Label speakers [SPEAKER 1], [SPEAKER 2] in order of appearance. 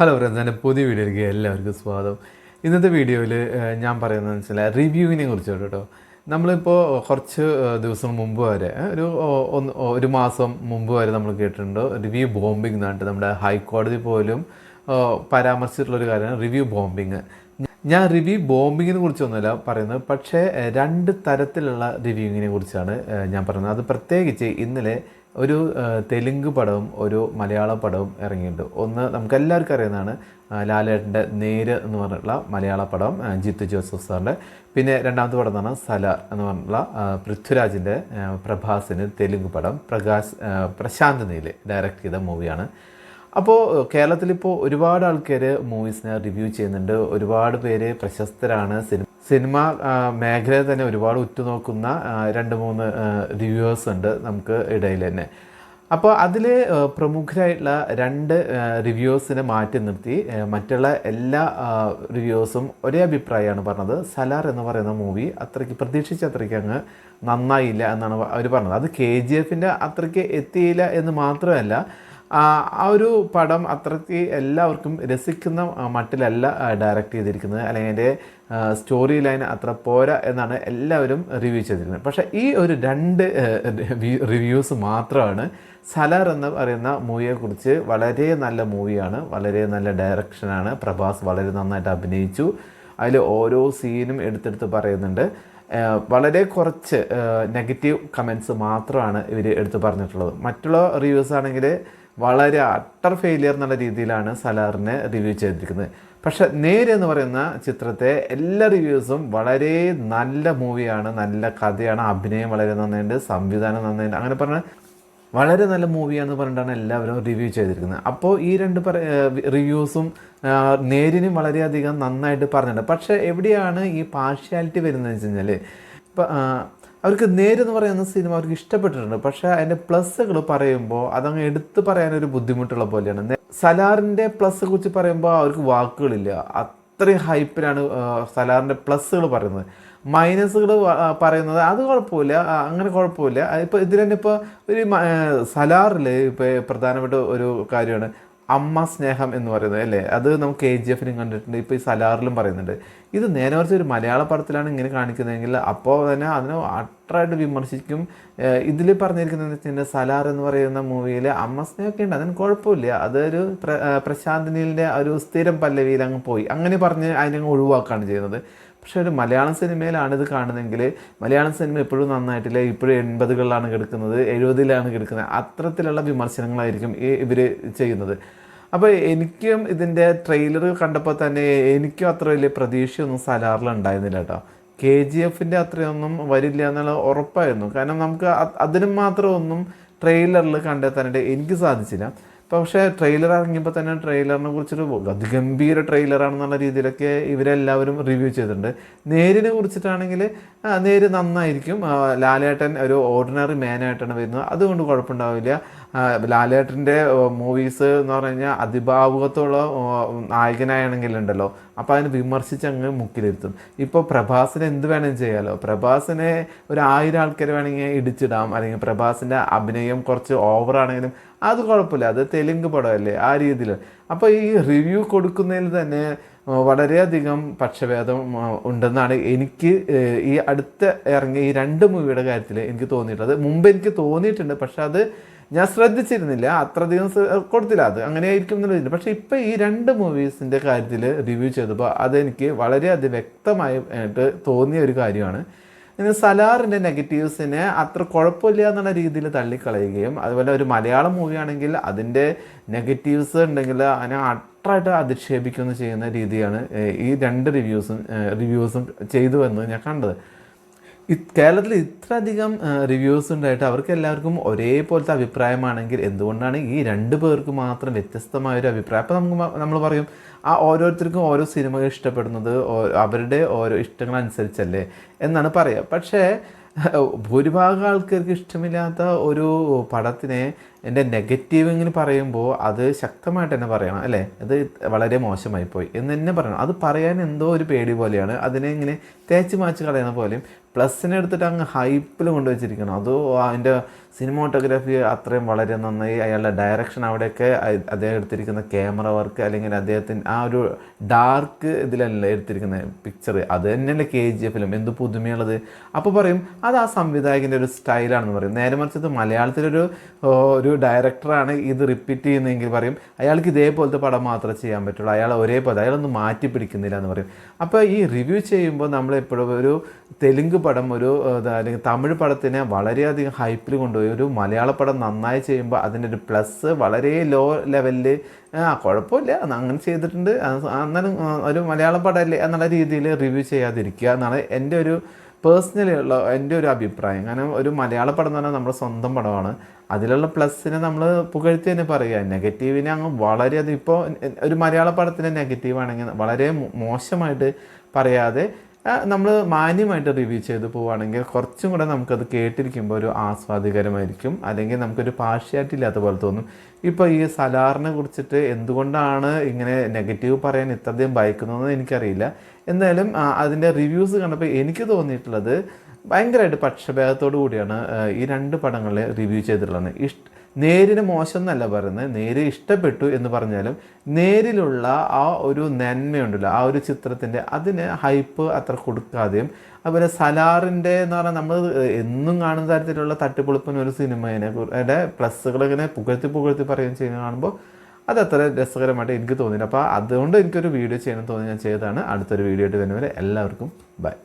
[SPEAKER 1] Hello friends എന്റെ പുതിയ വീഡിയോയിലേക്ക് എല്ലാവർക്കും സ്വാഗതം. ഇന്നത്തെ വീഡിയോയിൽ ഞാൻ പറയുന്നത് വെച്ചാൽ റിവ്യൂവിനെ കുറിച്ചാണ് കേട്ടോ. നമ്മളിപ്പോൾ കുറച്ച് ദിവസം മുമ്പ് വരെ ഒരു ഒന്ന് ഒരു മാസം മുമ്പ് വരെ നമ്മൾ കേട്ടിട്ടുണ്ട് റിവ്യൂ ബോംബിംഗ് എന്നിട്ട് നമ്മുടെ ഹൈക്കോടതി പോലും പരാമർശിച്ചിട്ടുള്ളൊരു കാര്യമാണ് റിവ്യൂ ബോംബിങ് ഞാൻ റിവ്യൂ ബോംബിങ്ങിനെ കുറിച്ചൊന്നുമല്ല പറയുന്നത് പക്ഷേ രണ്ട് തരത്തിലുള്ള റിവ്യൂവിനെ കുറിച്ചാണ് ഞാൻ പറയുന്നത്. അത് പ്രത്യേകിച്ച് ഇന്നലെ ഒരു തെലുങ്ക് പടവും ഒരു മലയാള പടവും ഇറങ്ങിയിട്ടുണ്ട്. ഒന്ന് നമുക്ക് എല്ലാവർക്കും അറിയുന്നതാണ് ലാലേട്ടന്റെ നേര് എന്ന് പറഞ്ഞിട്ടുള്ള മലയാള പടം ജിത്തു ജോസഫ് സാറിന്റെ. പിന്നെ രണ്ടാമത്തെ പടം എന്ന് പറഞ്ഞാൽ സലാർ എന്ന് പറഞ്ഞിട്ടുള്ള പൃഥ്വിരാജിന്റെ പ്രഭാസിന് തെലുങ്ക് പടം പ്രകാശ് പ്രശാന്ത് നീൽ ഡയറക്റ്റ് ചെയ്ത മൂവിയാണ്. അപ്പോൾ കേരളത്തിലിപ്പോൾ ഒരുപാട് ആൾക്കാർ മൂവീസിനെ റിവ്യൂ ചെയ്യുന്നുണ്ട് ഒരുപാട് പേര് പ്രശസ്തരാണ് സിനിമ സിനിമ മേഖലയെ തന്നെ ഒരുപാട് ഉറ്റുനോക്കുന്ന രണ്ട് മൂന്ന് റിവ്യൂവേഴ്സ് ഉണ്ട് നമുക്ക് ഇടയിൽ തന്നെ. അപ്പോൾ അതിൽ പ്രമുഖരായിട്ടുള്ള രണ്ട് റിവ്യൂസിനെ മാറ്റി നിർത്തി. മറ്റുള്ള എല്ലാ റിവ്യൂസും ഒരേ അഭിപ്രായമാണ് പറഞ്ഞത്. സലാർ എന്ന് പറയുന്ന മൂവി അത്രയ്ക്ക് പ്രതീക്ഷിച്ച അത്രയ്ക്ക് അങ്ങ് നന്നായില്ല എന്നാണ് അവർ പറഞ്ഞത്. അത് കെ ജി എഫിന്റെ അത്രയ്ക്ക് എത്തിയില്ല എന്ന് മാത്രമല്ല ആ ഒരു പടം അത്രയ്ക്ക് എല്ലാവർക്കും രസിക്കുന്ന മട്ടിലല്ല ഡയറക്റ്റ് ചെയ്തിരിക്കുന്നത്. അല്ലെങ്കിൽ അതിന്റെ സ്റ്റോറി ലൈൻ അത്ര പോരാ എന്നാണ് എല്ലാവരും റിവ്യൂ ചെയ്തിരിക്കുന്നത്. പക്ഷേ ഈ ഒരു രണ്ട് റിവ്യൂസ് മാത്രമാണ് സലാർ എന്ന് പറയുന്ന മൂവിയെക്കുറിച്ച് വളരെ നല്ല മൂവിയാണ്. വളരെ നല്ല ഡയറക്ഷനാണ് പ്രഭാസ് വളരെ നന്നായിട്ട് അഭിനയിച്ചു. അതിൽ ഓരോ സീനും എടുത്തെടുത്ത് പറയുന്നുണ്ട്. വളരെ കുറച്ച് നെഗറ്റീവ് കമൻസ് മാത്രമാണ് ഇവർ എടുത്ത് പറഞ്ഞിട്ടുള്ളത്. മറ്റുള്ള റിവ്യൂസ് ആണെങ്കിൽ വളരെ അട്ടർ ഫെയിലിയർ എന്നുള്ള രീതിയിലാണ് സലാറിനെ റിവ്യൂ ചെയ്തിരിക്കുന്നത്. പക്ഷെ നേര് എന്ന് പറയുന്ന ചിത്രത്തെ എല്ലാ റിവ്യൂസും വളരെ നല്ല മൂവിയാണ് നല്ല കഥയാണ് അഭിനയം വളരെ നന്നായിട്ട് സംവിധാനം നന്നായിട്ട് അങ്ങനെ പറഞ്ഞാൽ വളരെ നല്ല മൂവിയാണെന്ന് പറഞ്ഞിട്ടാണ് എല്ലാവരും റിവ്യൂ ചെയ്തിരിക്കുന്നത്. അപ്പോൾ ഈ രണ്ട് റിവ്യൂസും നേരിനും വളരെയധികം നന്നായിട്ട് പറഞ്ഞിട്ടുണ്ട്. പക്ഷേ എവിടെയാണ് ഈ പാർഷ്യാലിറ്റി വരുന്നതെന്ന് വെച്ച് കഴിഞ്ഞാൽ ഇപ്പം അവർക്ക് നേരെന്ന് പറയുന്ന സിനിമ അവർക്ക് ഇഷ്ടപ്പെട്ടിട്ടുണ്ട്. പക്ഷേ അതിന്റെ പ്ലസ്സുകൾ പറയുമ്പോൾ അതങ്ങ് എടുത്തു പറയാനൊരു ബുദ്ധിമുട്ടുള്ള പോലെയാണ്. സലാറിന്റെ പ്ലസ് കുറിച്ച് പറയുമ്പോൾ അവർക്ക് വാക്കുകളില്ല. അത്രയും ഹൈപ്പിലാണ് സലാറിന്റെ പ്ലസ്സുകൾ പറയുന്നത്. മൈനസുകൾ പറയുന്നത് അത് കുഴപ്പമില്ല അങ്ങനെ കുഴപ്പമില്ല. ഇപ്പോൾ ഇതിൽ തന്നെ ഇപ്പോൾ ഒരു സലാറിൽ ഇപ്പോൾ പ്രധാനപ്പെട്ട ഒരു കാര്യമാണ്. അമ്മ സ്നേഹം എന്ന് പറയുന്നത് അല്ലേ? അത് നമുക്ക് കെ ജി എഫിനും കണ്ടിട്ടുണ്ട്. ഇപ്പോൾ ഈ സലാറിലും പറയുന്നുണ്ട്. ഇത് നേരെ മറിച്ച് ഒരു മലയാള പടത്തിലാണ് ഇങ്ങനെ കാണിക്കുന്നതെങ്കിൽ അപ്പോൾ തന്നെ അതിനെ അട്രായിട്ട് വിമർശിക്കും. ഇതിൽ പറഞ്ഞിരിക്കുന്നത് വെച്ചാൽ സലാർ എന്ന് പറയുന്ന മൂവിയിൽ അമ്മ സ്നേഹമൊക്കെ ഉണ്ട്. അതിന് കുഴപ്പമില്ല. അതൊരു പ്ര ആ, ഒരു സ്ഥിരം പല്ലവിയിൽ അങ്ങ് പോയി. അങ്ങനെ പറഞ്ഞ് അതിനങ്ങ് ഒഴിവാക്കുകയാണ് ചെയ്യുന്നത്. പക്ഷേ ഒരു മലയാളം സിനിമയിലാണ് ഇത് കാണുന്നതെങ്കിൽ മലയാളം സിനിമ എപ്പോഴും നന്നായിട്ടില്ല. ഇപ്പോഴും എൺപതുകളിലാണ് കിടക്കുന്നത് എഴുപതിലാണ് കിടക്കുന്നത്. അത്തരത്തിലുള്ള വിമർശനങ്ങളായിരിക്കും ഈ ഇവർ ചെയ്യുന്നത്. അപ്പോൾ എനിക്കും ഇതിന്റെ ട്രെയിലർ കണ്ടപ്പോൾ തന്നെ എനിക്കും അത്ര വലിയ പ്രതീക്ഷയൊന്നും സലാറിൽ ഉണ്ടായിരുന്നില്ല കേട്ടോ. കെ ജി എഫിന്റെ അത്രയൊന്നും വരില്ല എന്നുള്ള ഉറപ്പായിരുന്നു. കാരണം നമുക്ക് അതിനും മാത്രമൊന്നും ട്രെയിലറിൽ കണ്ടെത്താനായിട്ട് എനിക്ക് സാധിച്ചില്ല. പക്ഷേ ട്രെയിലർ ഇറങ്ങിയപ്പോൾ തന്നെ ട്രെയിലറിനെ കുറിച്ചൊരു അതിഗംഭീര ട്രെയിലറാണെന്നുള്ള രീതിയിലൊക്കെ ഇവരെല്ലാവരും റിവ്യൂ ചെയ്തിട്ടുണ്ട്. നേരിനെ കുറിച്ചിട്ടാണെങ്കിൽ നേര് നന്നായിരിക്കും. ലാലേട്ടൻ ഒരു ഓർഡിനറി മാനായിട്ടാണ് വരുന്നത്. അതുകൊണ്ട് കുഴപ്പമുണ്ടാവില്ല. ലാലേട്ടന്റെ മൂവീസ് എന്ന് പറഞ്ഞു കഴിഞ്ഞാൽ അതിഭാവുകത്തുള്ള നായകനായാണെങ്കിലുണ്ടല്ലോ. അപ്പോൾ അതിന് വിമർശിച്ച് അങ്ങ് മുക്കിലിരുത്തും. ഇപ്പോൾ പ്രഭാസിനെ എന്ത് വേണമെങ്കിലും ചെയ്യാമല്ലോ പ്രഭാസിനെ ഒരു ആയിരം ആൾക്കാർ വേണമെങ്കിൽ ഇടിച്ചിടാം. അല്ലെങ്കിൽ പ്രഭാസിന്റെ അഭിനയം കുറച്ച് ഓവറാണെങ്കിലും അത് കുഴപ്പമില്ല. അത് തെലുങ്ക് പടമല്ലേ ആ രീതിയിൽ. അപ്പോൾ ഈ റിവ്യൂ കൊടുക്കുന്നതിൽ തന്നെ വളരെയധികം പക്ഷഭേദം ഉണ്ടെന്നാണ് എനിക്ക് ഈ അടുത്ത ഇറങ്ങിയ ഈ രണ്ട് മൂവിയുടെ കാര്യത്തിൽ എനിക്ക് തോന്നിയിട്ടുള്ളത്. മുമ്പ് എനിക്ക് തോന്നിയിട്ടുണ്ട് പക്ഷെ അത് ഞാൻ ശ്രദ്ധിച്ചിരുന്നില്ല. അത്രയധികം കൊടുത്തില്ല. അത് അങ്ങനെ ആയിരിക്കും എന്നുള്ളതില്ല പക്ഷേ ഇപ്പോൾ ഈ രണ്ട് മൂവീസിന്റെ കാര്യത്തിൽ റിവ്യൂ ചെയ്തപ്പോൾ അതെനിക്ക് വളരെ വ്യക്തമായിട്ട് തോന്നിയ ഒരു കാര്യമാണ്. ഇനി സലാറിന്റെ നെഗറ്റീവ്സിനെ അത്ര കുഴപ്പമില്ല എന്നുള്ള രീതിയിൽ തള്ളിക്കളയുകയും അതുപോലെ ഒരു മലയാളം മൂവിയാണെങ്കിൽ അതിന്റെ നെഗറ്റീവ്സ് ഉണ്ടെങ്കിൽ അതിനെ അട്രായിട്ട് അധിക്ഷേപിക്കുകയും ചെയ്യുന്ന രീതിയാണ് ഈ രണ്ട് റിവ്യൂസും റിവ്യൂസും ചെയ്തു എന്ന് ഞാൻ കണ്ടത്. ഈ ഇത്ര അധികം റിവ്യൂസ് ഉണ്ടായിട്ട് അവർക്ക് എല്ലാവർക്കും ഒരേപോലത്തെ അഭിപ്രായമാണെങ്കിൽ എന്തുകൊണ്ടാണ് ഈ രണ്ട് പേർക്ക് മാത്രം വ്യത്യസ്തമായ ഒരു അഭിപ്രായം? അപ്പോൾ നമുക്ക് നമ്മൾ പറയും ആ ഓരോരുത്തർക്കും ഓരോ സിനിമകൾ ഇഷ്ടപ്പെടുന്നത് അവരുടെ ഓരോ ഇഷ്ടങ്ങൾ അനുസരിച്ചല്ലേ എന്നാണ് പറയുക പക്ഷേ ഭൂരിഭാഗം ആൾക്കാർക്ക് ഇഷ്ടമില്ലാത്ത ഒരു പടത്തിനെ എന്റെ നെഗറ്റീവ് ഇങ്ങനെ പറയുമ്പോൾ അത് ശക്തമായിട്ട് തന്നെ പറയണം അല്ലേ? അത് വളരെ മോശമായി പോയി എന്ന് തന്നെ പറയണം. അത് പറയാൻ എന്തോ ഒരു പേടി പോലെയാണ്. അതിനെ ഇങ്ങനെ തേച്ച് മാച്ച് കളയുന്ന പോലെയും പ്ലസ്സിനെ എടുത്തിട്ട് അങ്ങ് ഹൈപ്പിൽ കൊണ്ടുവച്ചിരിക്കണം. അതോ അതിന്റെ സിനിമോട്ടോഗ്രാഫി അത്രയും വളരെ നന്നായി അയാളുടെ ഡയറക്ഷൻ അവിടെയൊക്കെ അദ്ദേഹം എടുത്തിരിക്കുന്ന ക്യാമറ വർക്ക് അല്ലെങ്കിൽ അദ്ദേഹത്തിന് ആ ഒരു ഡാർക്ക് ഇതിലല്ല എടുത്തിരിക്കുന്ന പിക്ചർ അത് തന്നെയല്ലേ കെ ജി എഫിലും എന്ത് പുതുമയുള്ളത് അപ്പോൾ പറയും അത് ആ സംവിധായകന്റെ ഒരു സ്റ്റൈലാണെന്ന് പറയും. നേരെ മറിച്ച് മലയാളത്തിലൊരു ഒരു ഡയറക്ടറാണ് ഇത് റിപ്പീറ്റ് ചെയ്യുന്നതെങ്കിൽ പറയും അയാൾക്ക് ഇതേപോലത്തെ പടം മാത്രമേ ചെയ്യാൻ പറ്റുള്ളൂ. അയാൾ ഒരേപോലെ അയാളൊന്നും മാറ്റി പിടിക്കുന്നില്ല എന്ന് പറയും. അപ്പോൾ ഈ റിവ്യൂ ചെയ്യുമ്പോൾ നമ്മളെപ്പോഴും ഒരു തെലുങ്ക് പടം ഒരു അല്ലെങ്കിൽ തമിഴ് പടത്തിനെ വളരെയധികം ഹൈപ്പിൽ കൊണ്ടുപോയി. ഒരു മലയാള പടം നന്നായി ചെയ്യുമ്പോൾ അതിന്റെ ഒരു പ്ലസ് വളരെ ലോ ലെവലിൽ ആ കുഴപ്പമില്ല. അങ്ങനെ ചെയ്തിട്ടുണ്ട്. അന്നേരം ഒരു മലയാള പടമല്ലേ എന്നുള്ള രീതിയിൽ റിവ്യൂ ചെയ്യാതിരിക്കുക എന്നാണ് എന്റെ ഒരു പേഴ്സണലി ഉള്ള എന്റെ ഒരു അഭിപ്രായം. കാരണം ഒരു മലയാള പടം എന്ന് പറഞ്ഞാൽ നമ്മുടെ സ്വന്തം പടമാണ്. അതിലുള്ള പ്ലസ്സിനെ നമ്മൾ പുകഴ്ത്തി തന്നെ പറയുക. നെഗറ്റീവിനെ അങ്ങ് വളരെയധികം ഇപ്പോൾ ഒരു മലയാള പടത്തിന്റെ നെഗറ്റീവാണെങ്കിൽ വളരെ മോശമായിട്ട് പറയാതെ നമ്മൾ മാന്യമായിട്ട് റിവ്യൂ ചെയ്ത് പോവുകയാണെങ്കിൽ കുറച്ചും കൂടെ നമുക്കത് കേട്ടിരിക്കുമ്പോൾ ഒരു ആസ്വാദികരമായിരിക്കും. അല്ലെങ്കിൽ നമുക്കൊരു പാർഷ്യാലിറ്റി ഇല്ലാത്ത പോലെ തോന്നും. ഇപ്പോൾ ഈ സലാറിനെ കുറിച്ചിട്ട് എന്തുകൊണ്ടാണ് ഇങ്ങനെ നെഗറ്റീവ് പറയാൻ ഇത്രയധികം ഭയക്കുന്നതെന്ന് എനിക്കറിയില്ല. എന്തായാലും അതിന്റെ റിവ്യൂസ് കണ്ടപ്പോൾ എനിക്ക് തോന്നിയിട്ടുള്ളത് ഭയങ്കരമായിട്ട് പക്ഷഭേദത്തോടു കൂടിയാണ് ഈ രണ്ട് പടങ്ങളെ റിവ്യൂ ചെയ്തിട്ടുള്ളത്. ഇഷ്ട നേരിന് മോശം എന്നല്ല പറയുന്നത്. നേര് ഇഷ്ടപ്പെട്ടു എന്ന് പറഞ്ഞാലും നേരിലുള്ള ആ ഒരു നന്മയുണ്ടല്ലോ ആ ഒരു ചിത്രത്തിന്റെ അതിന് ഹൈപ്പ് അത്ര കൊടുക്കാതെയും അതുപോലെ സലാറിന്റെ എന്ന് പറഞ്ഞാൽ നമ്മൾ എന്നും കാണുന്ന തരത്തിലുള്ള തട്ടിപ്പൊളിപ്പിന് ഒരു സിനിമേനെ കുറിയുടെ പ്ലസ്സുകൾ ഇങ്ങനെ പുകഴ്ത്തി പുകഴ്ത്തി പറയുകയും ചെയ്യുന്ന കാണുമ്പോൾ അത് അത്ര രസകരമായിട്ട് എനിക്ക് തോന്നിയില്ല. അപ്പോൾ അതുകൊണ്ട് എനിക്കൊരു വീഡിയോ ചെയ്യണം തോന്നി ഞാൻ ചെയ്തതാണ്. അടുത്തൊരു വീഡിയോ ആയിട്ട് വരുന്നവരെ എല്ലാവർക്കും ബൈ.